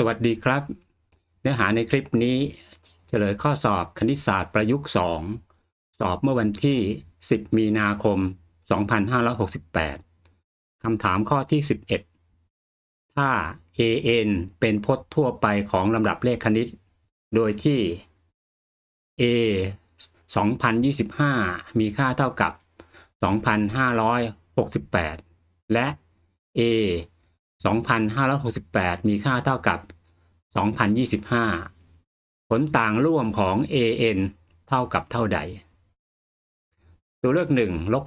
สวัสดีครับ เนื้อหาในคลิปนี้เฉลยข้อสอบคณิตศาสตร์ประยุกต์ 2 สอบเมื่อวันที่ 10 มีนาคม 2568 คำถามข้อที่ 11 ถ้า an เป็นพจน์ทั่วไปของลำดับเลขคณิต โดยที่ a 2025 มีค่าเท่ากับ 2,568 และ a 2,568 มีค่าเท่ากับ 2,025 ผลต่างร่วมของ an เท่ากับเท่าใด ตัวเลือก 1 ลบ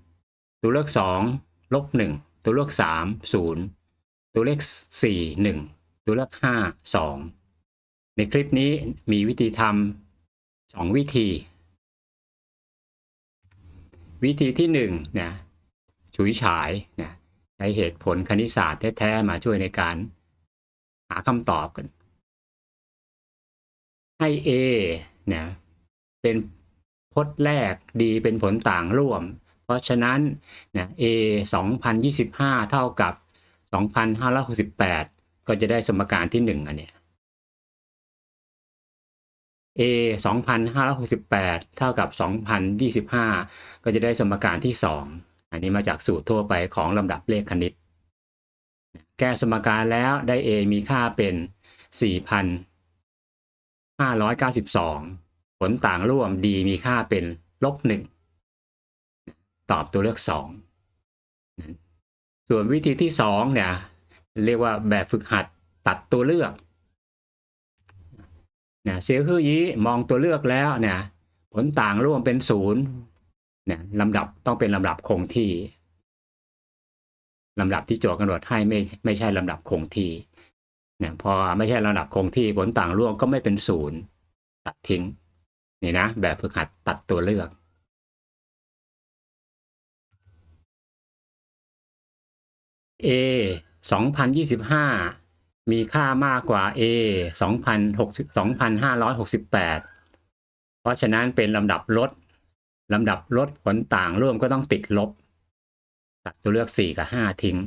2 ตัวเลือก 2 ลบ 1 ตัวเลือก 3 0 ตัวเลข 4 1 ตัวเลือก 5 2 ในคลิปนี้มีวิธีทำ2วิธี วิธีที่1เนี่ยฉุยฉายเนี่ย ใช้เหตุผลคณิตศาสตร์แท้ๆมาช่วยในการหาคำตอบกัน ให้ A เนี่ยเป็นพจน์แรกดีเป็นผลต่างร่วม เพราะฉะนั้นเนี่ย A 2025 เท่ากับ 2,568 ก็จะได้สมการที่ 1 อันเนี้ย A 2,568 เท่ากับ 2,025 ก็จะได้สมการที่ 2 อันนี้มาจากสูตรทั่วไปของลำดับเลขคณิต แก้สมการแล้วได้ A มีค่าเป็น 4,592 ผลต่างร่วม D มีค่าเป็นลบ1ตอบตัวเลือก 2 ส่วนวิธีที่ 2 เนี่ย เรียกว่าแบบฝึกหัดตัดตัวเลือกเนี่ยเสียคือยี้มองตัวเลือกแล้วเนี่ยผลต่างร่วมเป็นศูนย์ นี่ยลำดับต้องเป็นลำดับคงที่ลำดับที่โจทย์กำหนดให้ไม่ไม่ใช่ลำดับคงที่เนี่ยพอไม่ใช่ลำดับคงที่ผลต่างร่วมก็ไม่เป็นศูนย์ตัดทิ้งนี่นะ แบบฝึกหัดตัดตัวเลือก A 2025 มีค่ามากกว่า A 2,568 เพราะฉะนั้นเป็นลำดับลด ลำดับลดผลต่างร่วมก็ต้องติดลบ ตัดตัวเลือก 4 กับ 5 ทิ้ง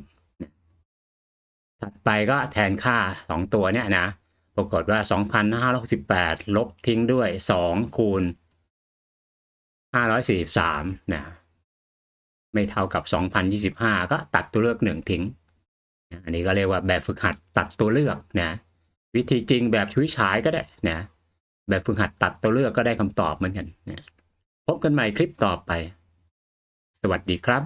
ถัดไปก็แทนค่า 2 ตัวเนี่ยนะ ปรากฏว่า 2,568 ลบทิ้งด้วย 2 คูณ 543 นะ ไม่เท่ากับ 2,025 ก็ตัดตัวเลือก 1 ทิ้ง อันนี้ก็เรียกว่าแบบฝึกหัดตัดตัวเลือกนะ วิธีจริงแบบชุยฉายก็ได้นะ แบบฝึกหัดตัดตัวเลือกก็ได้คำตอบเหมือนกันนะ พบกันใหม่คลิปต่อไป สวัสดีครับ